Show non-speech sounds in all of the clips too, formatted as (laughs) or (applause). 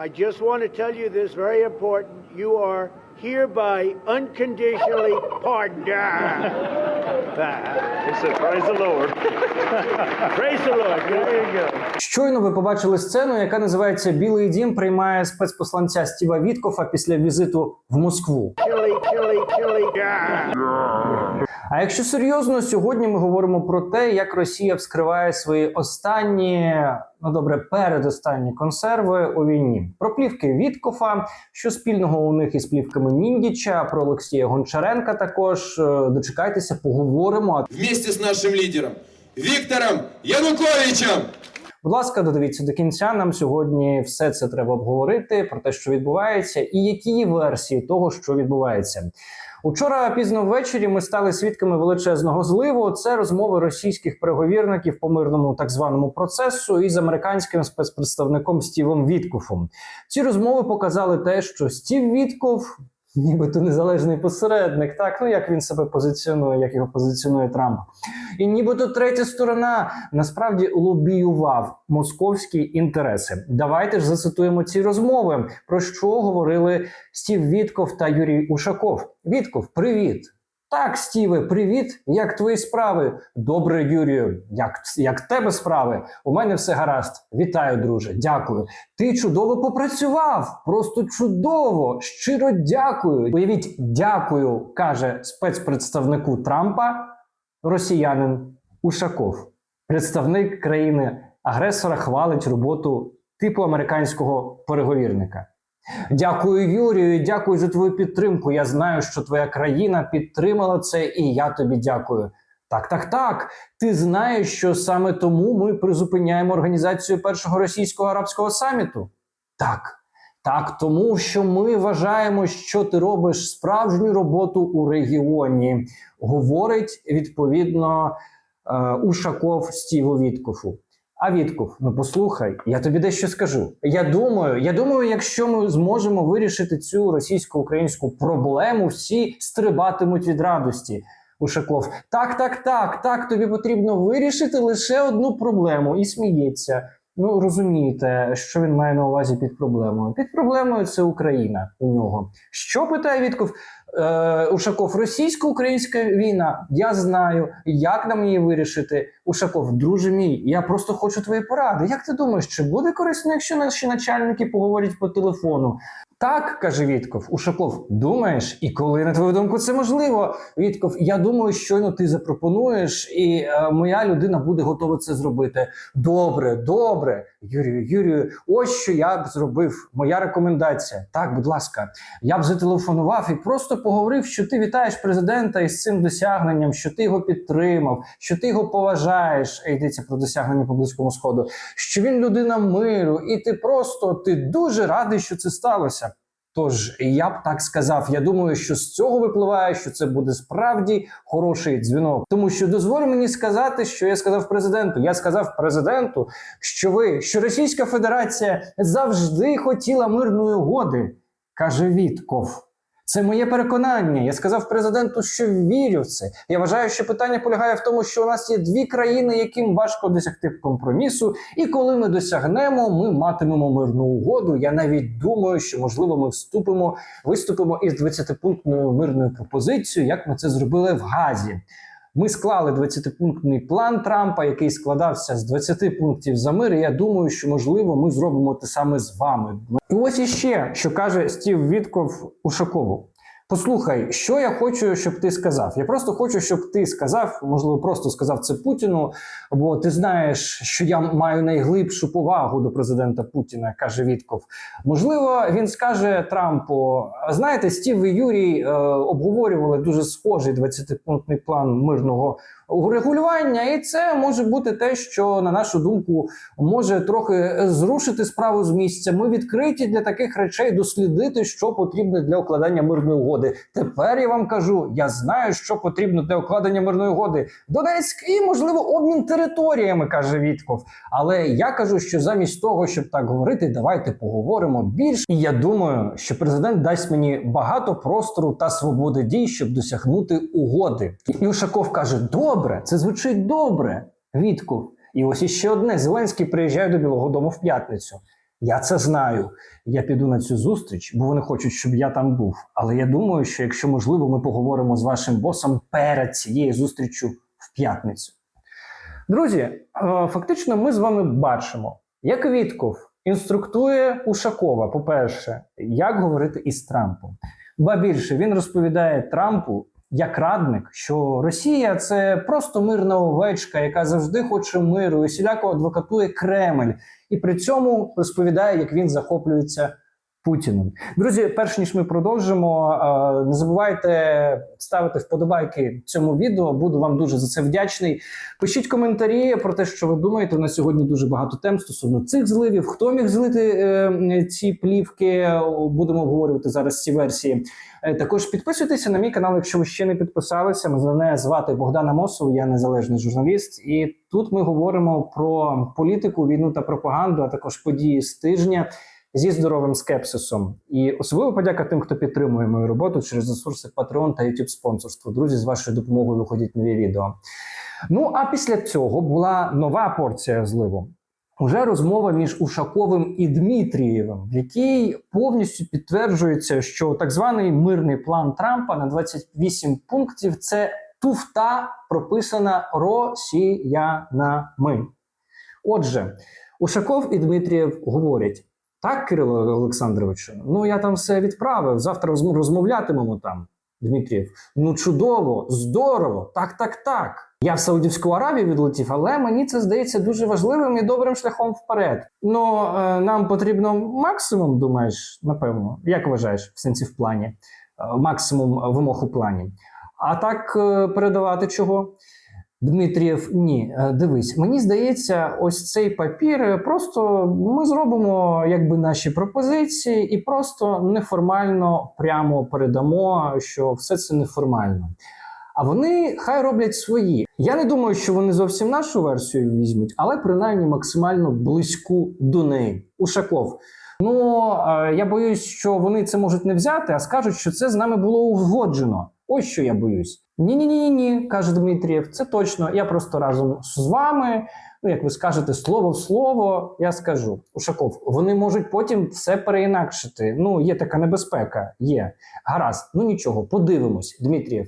I just want to tell you this very important. You are hereby unconditionally pardoned. He said, praise the Lord. Praise the Lord. There you go. Щойно ви побачили сцену, яка називається Білий Дім приймає спецпосланця Стіва Віткофа після візиту в Москву. Chili, chili, chili. А якщо серйозно, сьогодні ми говоримо про те, як Росія вскриває свої останні, ну добре, передостанні консерви у війні. Про плівки Віткофа, що спільного у них із плівками Міндіча, про Олексія Гончаренка. Також Е, дочекайтеся, поговоримо. вместе с нашим лидером Виктором Януковичем. Будь ласка, додивіться до кінця. Нам сьогодні все це треба обговорити про те, що відбувається, і які є версії того, що відбувається. Учора пізно ввечері ми стали свідками величезного зливу. Це розмови російських переговірників по мирному так званому процесу із американським спецпредставником Стівом Віткофом. Ці розмови показали те, що Стів Вітков. Нібито незалежний посередник, так ну як він себе позиціонує, як його позиціонує Трамп. І нібито третя сторона насправді лобіював московські інтереси. Давайте ж зацитуємо ці розмови, про що говорили Стів Вітков та Юрій Ушаков. Вітков, привіт. Так, Стіве, привіт. Як твої справи? Добре, Юрію. Як, як тебе справи? У мене все гаразд. Вітаю, друже. Дякую. Ти чудово попрацював. Просто чудово. Щиро дякую. Уявіть, дякую, каже спецпредставнику Трампа росіянин Ушаков, представник країни агресора, хвалить роботу типу американського переговірника. Дякую, Юрію. Дякую за твою підтримку. Я знаю, що твоя країна підтримала це, і я тобі дякую. Так, так, так. Ти знаєш, що саме тому ми призупиняємо організацію першого російського арабського саміту? Так. Так, тому що ми вважаємо, що ти робиш справжню роботу у регіоні, говорить відповідно е, Ушаков Стіву Віткофу. А Вітков, ну послухай, я тобі дещо скажу. Я думаю, я думаю, якщо ми зможемо вирішити цю російсько-українську проблему, всі стрибатимуть від радості. Ушаков, так, так, так, так, тобі потрібно вирішити лише одну проблему і сміється. Ну розумієте, що він має на увазі під проблемою. Під проблемою це Україна у нього. Що питає Вітков? Е, Ушаков, російсько-українська війна. Я знаю, як нам її вирішити. Ушаков, друже мій, я просто хочу твої поради. Як ти думаєш, чи буде корисно, якщо наші начальники поговорять по телефону? Так, каже Вітков. Ушаков, думаєш, і коли на твою думку це можливо? Вітков, я думаю, щойно ти запропонуєш, і е, моя людина буде готова це зробити. Добре, добре. Юрію, Юрію, ось що я б зробив. Моя рекомендація. Так, будь ласка, я б зателефонував і просто поговорив, що ти вітаєш президента із цим досягненням, що ти його підтримав, що ти його поважаєш. Йдеться про досягнення по близькому сходу, що він людина миру, і ти просто ти дуже радий, що це сталося. Тож я б так сказав. Я думаю, що з цього випливає, що це буде справді хороший дзвінок. Тому що дозволь мені сказати, що я сказав президенту. Я сказав президенту, що ви, що Російська Федерація завжди хотіла мирної угоди, каже Вітков. Це моє переконання. Я сказав президенту, що вірю в це. Я вважаю, що питання полягає в тому, що у нас є дві країни, яким важко досягти компромісу, і коли ми досягнемо, ми матимемо мирну угоду. Я навіть думаю, що можливо ми вступимо, виступимо із 20-пунктною мирною пропозицією, як ми це зробили в Газі. Ми склали 20-пунктний план Трампа, який складався з 20 пунктів за мир. І я думаю, що можливо ми зробимо те саме з вами. І ось іще, що каже Стів Вітков Ушакову. Послухай, що я хочу, щоб ти сказав. Я просто хочу, щоб ти сказав, можливо, просто сказав це Путіну, бо ти знаєш, що я маю найглибшу повагу до президента Путіна, каже Вітков. Можливо, він скаже Трампу: знаєте, Стів і Юрій е, обговорювали дуже схожий 20-пунктний план мирного урегулювання, і це може бути те, що на нашу думку може трохи зрушити справу з місця. Ми відкриті для таких речей дослідити, що потрібно для укладання мирної угоди. Тепер я вам кажу, я знаю, що потрібно для укладення мирної угоди. Донецьк і можливо обмін територіями, каже Вітков. Але я кажу, що замість того, щоб так говорити, давайте поговоримо більше. І я думаю, що президент дасть мені багато простору та свободи дій, щоб досягнути угоди. І Ушаков каже: Добре, це звучить добре. Вітков. І ось іще одне: Зеленський приїжджає до Білого Дому в п'ятницю. Я це знаю. Я піду на цю зустріч, бо вони хочуть, щоб я там був. Але я думаю, що якщо можливо, ми поговоримо з вашим босом перед цією зустрічю в п'ятницю. Друзі, е, фактично, ми з вами бачимо, як Вітков інструктує Ушакова, по-перше, як говорити із Трампом. Ба більше він розповідає Трампу як радник, що Росія це просто мирна овечка, яка завжди хоче миру і всіляко адвокатує Кремль, і при цьому розповідає, як він захоплюється Путіним. Друзі, перш ніж ми продовжимо, е, не забувайте ставити вподобайки цьому відео. Буду вам дуже за це вдячний. Пишіть коментарі про те, що ви думаєте. У нас сьогодні дуже багато тем стосовно цих зливів. Хто міг злити е, ці плівки? Будемо обговорювати зараз ці версії. Е, Також підписуйтеся на мій канал, якщо ви ще не підписалися. Мене звати Богдана Мосов, я незалежний журналіст. І тут ми говоримо про політику, війну та пропаганду, а також події з тижня зі здоровим скепсисом. І особливо подяка тим, хто підтримує мою роботу через ресурси Patreon та YouTube спонсорство. Друзі, з вашою допомогою виходять нові відео. Ну а після цього була нова порція зливу. Уже розмова між Ушаковим і Дмитрієвим, в якій повністю підтверджується, що так званий мирний план Трампа на 28 пунктів це туфта, прописана росіянами. Отже, Ушаков і Дмитрієв говорять: так, Кирило Олександровичу, ну я там все відправив. Завтра розмовлятимемо там. Дмитрієв, ну чудово, здорово, так, так, так. Я в Саудівську Аравію відлетів, але мені це здається дуже важливим і добрим шляхом вперед. Ну е, нам потрібно максимум, думаєш, напевно, як вважаєш, в сенсі в плані, Е, максимум вимог у плані. А так е, передавати чого? Дмитрієв, ні, Е, дивись, мені здається, ось цей папір е, просто ми зробимо якби наші пропозиції і просто неформально прямо передамо, що все це неформально. А вони хай роблять свої. Я не думаю, що вони зовсім нашу версію візьмуть, але принаймні максимально близьку до неї. Ушаков. Ну я боюсь, що вони це можуть не взяти, а скажуть, що це з нами було узгоджено. Ось що я боюсь. Ні, ні, ні, ні, каже Дмитрієв. Це точно. Я просто разом з вами. Ну, як ви скажете, слово в слово, я скажу. Ушаков, вони можуть потім все переінакшити. Ну, є така небезпека. Є. Гаразд, ну нічого, подивимось, Дмитрієв.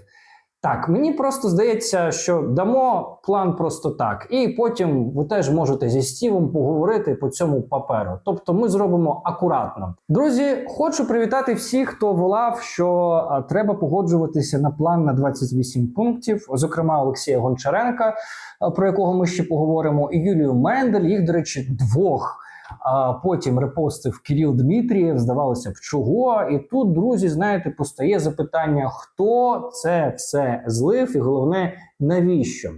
Так, мені просто здається, що дамо план просто так, і потім ви теж можете зі Стівом поговорити по цьому паперу. Тобто, ми зробимо акуратно. Друзі, хочу привітати всіх, хто волав, що треба погоджуватися на план на 28 пунктів, зокрема Олексія Гончаренка, про якого ми ще поговоримо, і Юлію Мендель. Їх, до речі, двох. А потім репостив Кирил Дмитрієв, здавалося б, чого. І тут, друзі, знаєте, постає запитання, хто це все злив, і головне, навіщо?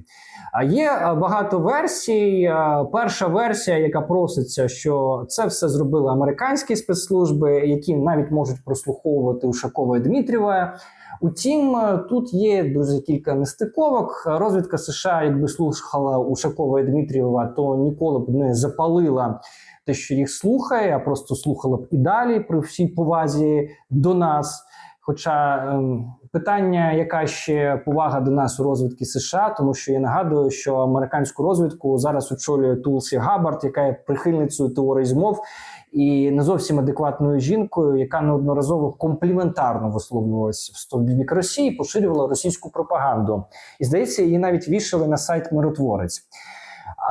А є багато версій. Перша версія, яка проситься, що це все зробили американські спецслужби, які навіть можуть прослуховувати Ушакова і Дмитрієва. Утім, е, тут є дуже кілька нестиковок. Розвідка США, якби слухала Ушакова і Дмитрієва, то ніколи б не запалила те, що їх слухає, а просто слухала б і далі при всій повазі до нас. Хоча ем, питання, яка ще повага до нас у розвідки США, тому що я нагадую, що американську розвідку зараз очолює Тулсі Габбард, яка є прихильницею теорії змов і не зовсім адекватною жінкою, яка неодноразово компліментарно висловлювалася в стовбі Росії, поширювала російську пропаганду. І здається, її навіть вішали на сайт Миротворець.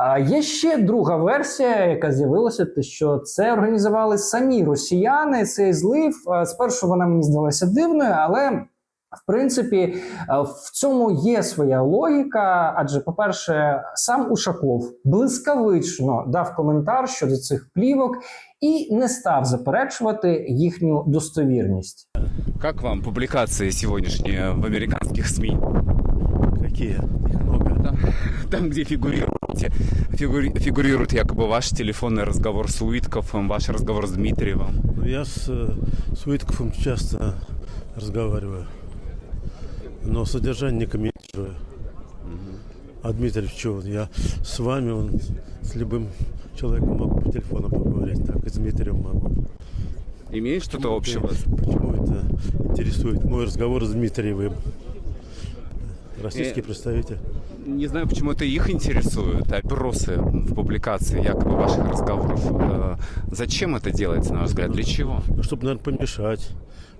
А є ще друга версія, яка з'явилася, те, що це організували самі росіяни. Цей злив. Спершу вона мені здалася дивною, але в принципі е, в цьому є своя логіка. Адже, по-перше, сам Ушаков блискавично дав коментар щодо цих плівок і не став заперечувати їхню достовірність. Как вам публикации сегодняшние в американских СМИ? Какие? Их много. Там, где фигурируете, фигури- фигурирует якобы ваш телефонный разговор с Уитковым, ваш разговор с Дмитриевым. Ну, я с, э, с Уитковым часто разговариваю, Но содержание не комментирую. А Дмитрий, что, я с вами, он, с любым человеком могу по телефону поговорить, так и с Дмитрием могу. Имеет что-то общего? Почему это интересует мой разговор с Дмитриевым? Российский Э, представитель. Не знаю, почему это их интересует, опросы в публикации якобы ваших разговоров. Э, Зачем это делается, на ваш взгляд? Для чего? Ну, чтобы, наверное, помешать.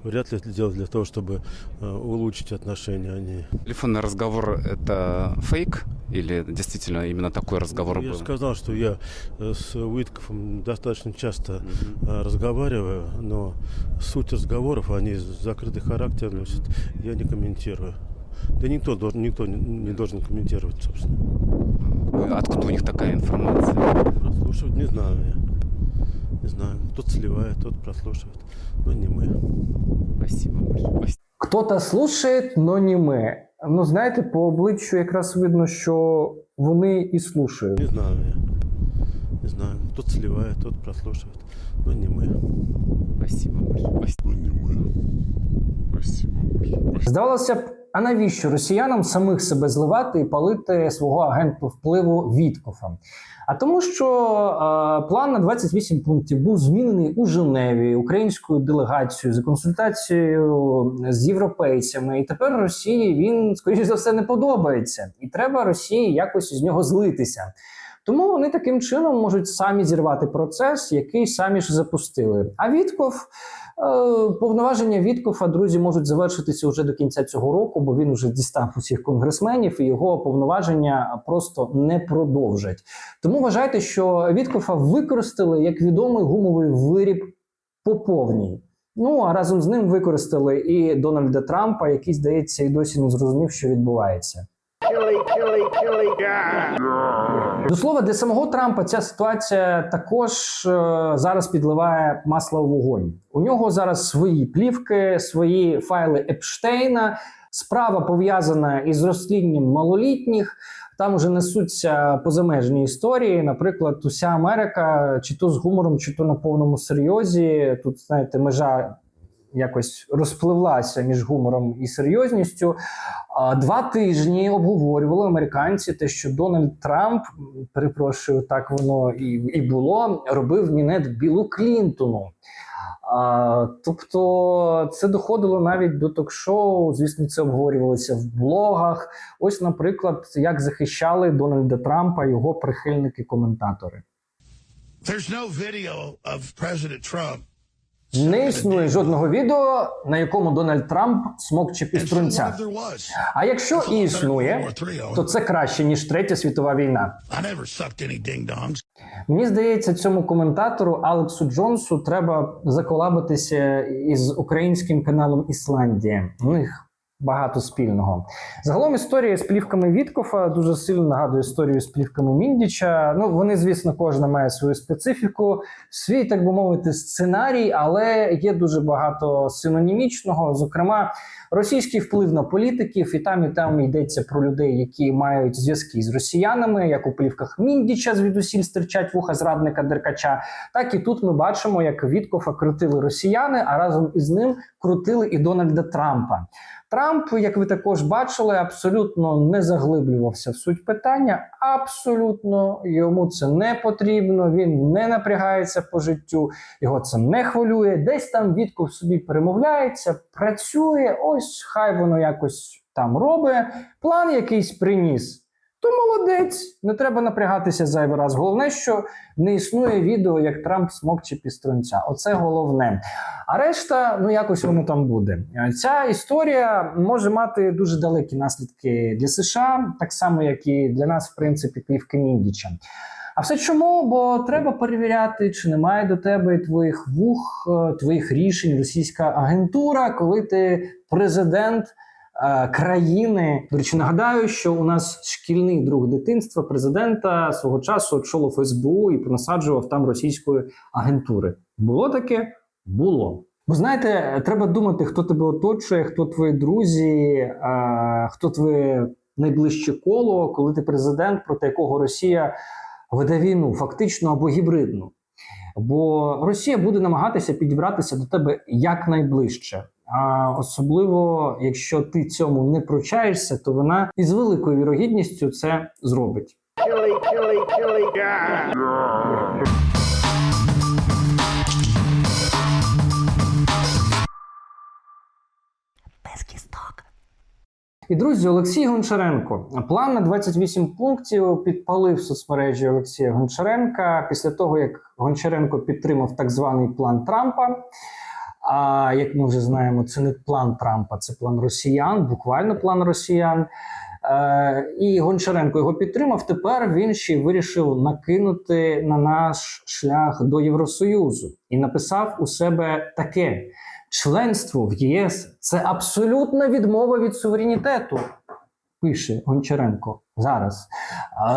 Вряд ли это делать для того, чтобы э, улучшить отношения, а не... Телефонный разговор – это фейк? Или действительно именно такой разговор Ну, Я был? же сказал, что я э, с Уиткофом достаточно часто э, разговариваю, но суть разговоров, они закрытый характер носят, я не комментирую. Да никто, должен, никто не, не должен комментировать, собственно. Вы- Откуда у них такая информация? Прослушивать не знаю я. Не знаю. Кто-то сливает, кто-то прослушивает. Но не мы. Спасибо большое. Спасибо. Хто-то слушає, но не ми. Ну, знаєте, по обличчю якраз видно, що вони і слушають. Не знаю я. Не знаю. Кто-то сливает, кто-то прослушивает. Но не мы. Спасибо большое. Спасибо. Здавалося б, а навіщо росіянам самих себе зливати і палити свого агенту впливу Віткофа? А тому, що е, план на 28 пунктів був змінений у Женеві українською делегацією за консультацією з європейцями, і тепер Росії він, скоріш за все, не подобається, і треба Росії якось з нього злитися. Тому вони таким чином можуть самі зірвати процес, який самі ж запустили. А Вітков Е, Повноваження Віткофа, друзі, можуть завершитися вже до кінця цього року, бо він вже дістав усіх конгресменів, і його повноваження просто не продовжать. Тому вважайте, що Віткофа використали як відомий гумовий виріб по повній. Ну а разом з ним використали і Дональда Трампа, який, здається, і досі не зрозумів, що відбувається. До слова, для самого Трампа ця ситуація також е, зараз підливає масло в вогонь. У нього зараз свої плівки, свої файли Епштейна. Справа пов'язана із розслідуванням малолітніх. Там вже несуться позамежні історії. Наприклад, уся Америка, чи то з гумором, чи то на повному серйозі. Тут знаєте, межа якось розпливлася між гумором і серйозністю. Два тижні обговорювали американці те, що Дональд Трамп, перепрошую, так воно і, і було, робив мінет Білу Клінтону. А, тобто це доходило навіть до ток-шоу. Звісно, це обговорювалося в блогах. Ось, наприклад, як захищали Дональда Трампа його прихильники-коментатори. There's no video of President Trump. Не існує жодного відео, на якому Дональд Трамп смокче піструнця. А якщо і існує, то це краще ніж третя світова війна. Мені здається, цьому коментатору Алексу Джонсу треба заколабитися із українським каналом Ісландія. У них багато спільного. Загалом історія з плівками Віткофа дуже сильно нагадує історію з плівками Міндіча. Ну вони, звісно, кожна має свою специфіку, свій, так би мовити, сценарій, але є дуже багато синонімічного. Зокрема, російський вплив на політиків, і там і там йдеться про людей, які мають зв'язки з росіянами, як у плівках Міндіча звідусіль стирчать вуха зрадника Деркача. Так і тут ми бачимо, як Віткофа крутили росіяни, а разом із ним крутили і Дональда Трампа. Трамп, як ви також бачили, абсолютно не заглиблювався в суть питання. Абсолютно йому це не потрібно. Він не напрягається по життю, його це не хвилює. Десь там Вітков собі перемовляється, працює. Ось хай воно якось там робить. План якийсь приніс. То молодець, не треба напрягатися зайвий раз. Головне, що не існує відео, як Трамп смокче пістронця. Оце головне. А решта, ну якось воно там буде. Е, Ця історія може мати дуже далекі наслідки для США, так само як і для нас, в принципі, плівки. А все чому? Бо треба перевіряти, чи немає до тебе твоїх вух, е, твоїх рішень російська агентура, коли ти президент країни. До речі, нагадаю, що у нас шкільний друг дитинства президента свого часу очолив СБУ і понасаджував там російської агентури. Було таке? Було. Бо знаєте, треба думати, хто тебе оточує, хто твої друзі, е, хто твоє найближче коло, коли ти президент, проти якого Росія веде війну, фактично або гібридну. Бо Росія буде намагатися підібратися до тебе якнайближче. А особливо, якщо ти цьому не пручаєшся, то вона із великою вірогідністю це зробить. Chili, chili, chili. Yeah. І друзі, Олексій Гончаренко. План на 28 пунктів підпалив соцмережі Олексія Гончаренка після того, як Гончаренко підтримав так званий план Трампа. А як ми вже знаємо, це не план Трампа, це план росіян, буквально план росіян. Е, і Гончаренко його підтримав. Тепер він ще вирішив накинути на наш шлях до Євросоюзу і написав у себе таке: членство в ЄС це абсолютна відмова від суверенітету. Пише Гончаренко зараз.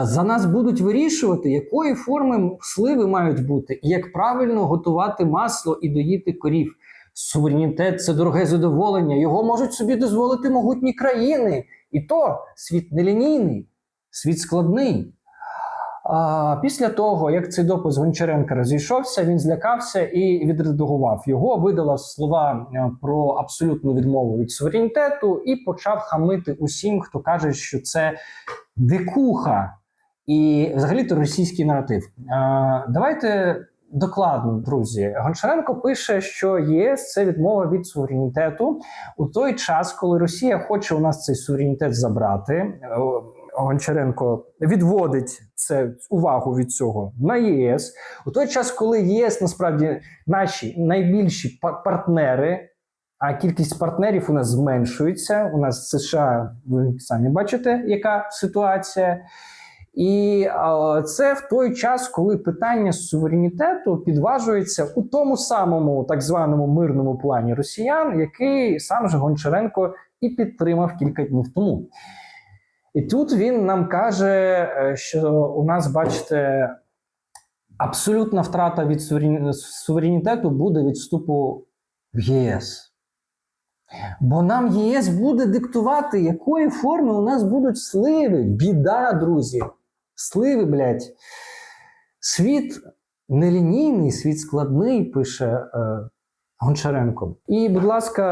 За нас будуть вирішувати, якої форми сливи мають бути, і як правильно готувати масло і доїти корів. Суверенітет це дороге задоволення. Його можуть собі дозволити могутні країни. І то світ нелінійний, світ складний. А після того, як цей допис Гончаренка розійшовся, він злякався і відредагував його, видалав слова е, про абсолютну відмову від суверенітету і почав хамити усім, хто каже, що це дикуха і взагалі-то російський наратив. А, давайте докладно, друзі. Гончаренко пише, що ЄС це відмова від суверенітету у той час, коли Росія хоче у нас цей суверенітет забрати. Гончаренко відводить це увагу від цього на ЄС у той час, коли ЄС насправді наші найбільші партнери. А кількість партнерів у нас зменшується. У нас США, ви самі бачите, яка ситуація. І це в той час, коли питання суверенітету підважується у тому самому так званому мирному плані росіян, який сам же Гончаренко і підтримав кілька днів тому. І тут він нам каже, е, що у нас, бачите, абсолютна втрата від суверенітету буде від вступу в ЄС. Бо нам ЄС буде диктувати, якої форми у нас будуть сливи. Біда, друзі. Сливи, блядь. Світ нелінійний, світ складний, пише е, Гончаренко. І, будь ласка,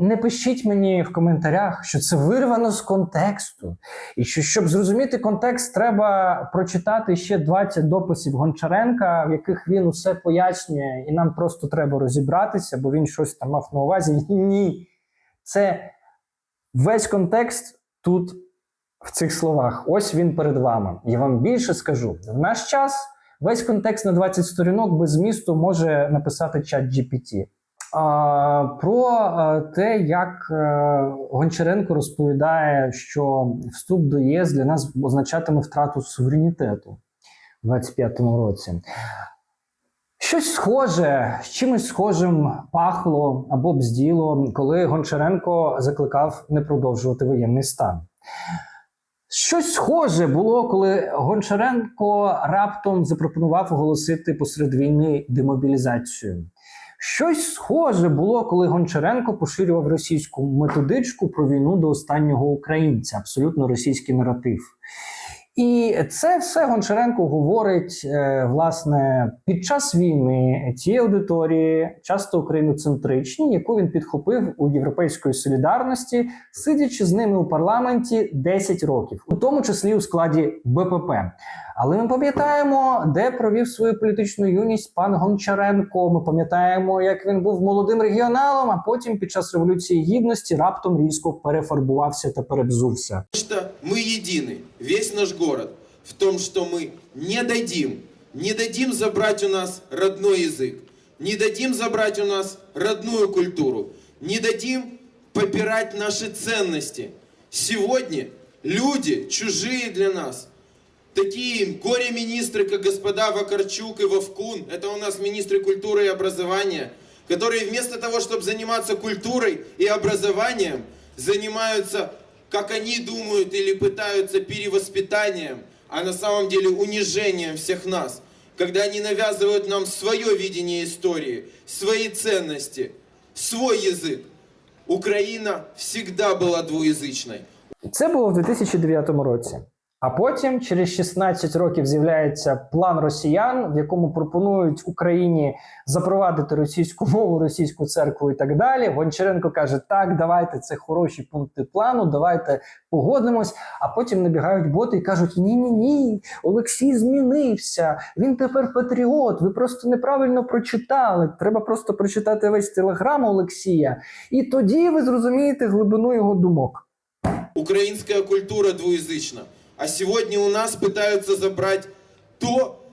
не пишіть мені в коментарях, що це вирвано з контексту. І що, щоб зрозуміти контекст, треба прочитати ще 20 дописів Гончаренка, в яких він усе пояснює, і нам просто треба розібратися, бо він щось там мав на увазі. (laughs) Ні. Це весь контекст тут в цих словах. Ось він перед вами. Я вам більше скажу: в наш час весь контекст на 20 сторінок без змісту може написати чат GPT. Про те, як е, Гончаренко розповідає, що вступ до ЄС для нас означатиме втрату суверенітету у 25-му році. Щось схоже, з чимось схожим пахло або бзділо, коли Гончаренко закликав не продовжувати воєнний стан. Щось схоже було, коли Гончаренко раптом запропонував оголосити посеред війни демобілізацію. Щось схоже було, коли Гончаренко поширював російську методичку про війну до останнього українця, абсолютно російський наратив. І це все Гончаренко говорить е, власне під час війни цієї аудиторії, часто україноцентричні, яку він підхопив у європейської солідарності, сидячи з ними у парламенті 10 років, у тому числі у складі БПП. Але ми пам'ятаємо, де провів свою політичну юність пан Гончаренко. Ми пам'ятаємо, як він був молодим регіоналом, а потім під час революції гідності раптом різко перефарбувався та перебзувся. что мы едины, весь наш город, в том, что мы не дадим, не дадим забрать у нас родной язык, не дадим забрать у нас родную культуру, не дадим попирать наши ценности. Сегодня люди чужие для нас. Такие горе-министры, как господа Вакарчук и Вовкун, это у нас министры культуры и образования, которые вместо того, чтобы заниматься культурой и образованием, занимаются, как они думают, или пытаются перевоспитанием, а на самом деле унижением всех нас, когда они навязывают нам свое видение истории, свои ценности, свой язык. Украина всегда была двуязычной. Це було в 2009 році. А потім, через 16 років, з'являється план росіян, в якому пропонують Україні запровадити російську мову, російську церкву і так далі. Гончаренко каже: Так, давайте це хороші пункти плану, давайте погодимось. А потім набігають боти і кажуть: Ні, ні, ні, Олексій змінився. Він тепер патріот. Ви просто неправильно прочитали. Треба просто прочитати весь телеграм Олексія, і тоді ви зрозумієте глибину його думок. Украинская культура двуязычна. А сегодня у нас пытаются забрать то,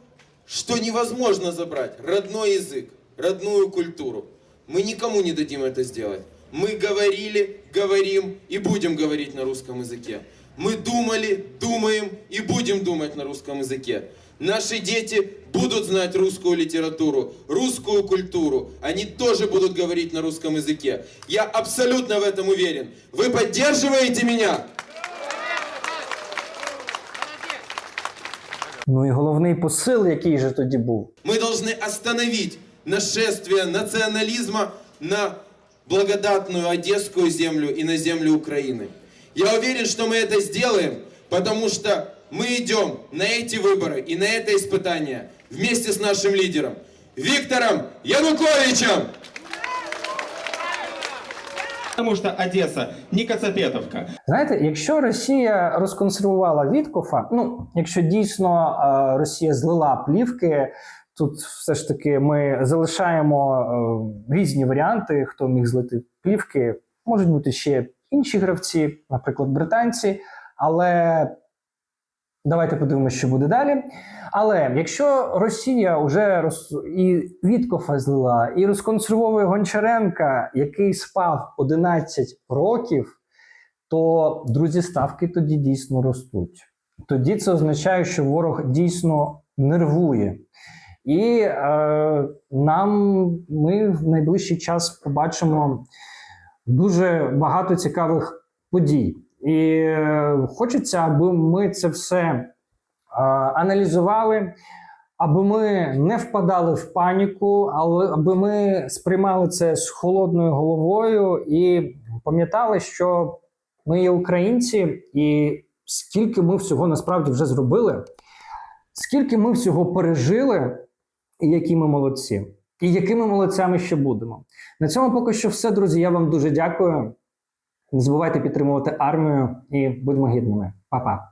что невозможно забрать. Родной язык, родную культуру. Мы никому не дадим это сделать. Мы говорили, говорим и будем говорить на русском языке. Мы думали, думаем и будем думать на русском языке. Наши дети будут знать русскую литературу, русскую культуру. Они тоже будут говорить на русском языке. Я абсолютно в этом уверен. Вы поддерживаете меня? Ну і головний посил, який же тоді був. Мы должны остановить нашествие национализма на благодатную Одесскую землю и на землю Украины. Я уверен, что мы это сделаем, потому что мы идем на эти выборы и на это испытание вместе с нашим лидером Виктором Януковичем. Потому що Одеса не Кацапетовка. Знаєте, якщо Росія розконсервувала Віткофа, ну якщо дійсно е, Росія злила плівки, тут все ж таки ми залишаємо е, різні варіанти, хто міг злити плівки. Можуть бути ще інші гравці, наприклад, британці. Але давайте подивимося, що буде далі. Але якщо Росія вже роз... і Віткофа злила, і розконсервовує Гончаренка, який спав 11 років, то друзі, ставки тоді дійсно ростуть. Тоді це означає, що ворог дійсно нервує. І е, нам ми в найближчий час побачимо дуже багато цікавих подій. І е, хочеться, аби ми це все е, аналізували, аби ми не впадали в паніку, але аби ми сприймали це з холодною головою і пам'ятали, що ми є українці, і скільки ми всього насправді вже зробили, скільки ми всього пережили, і які ми молодці, і якими молодцями ще будемо. На цьому поки що все, друзі. Я вам дуже дякую. Не забувайте підтримувати армію і будьмо гідними. Па-па.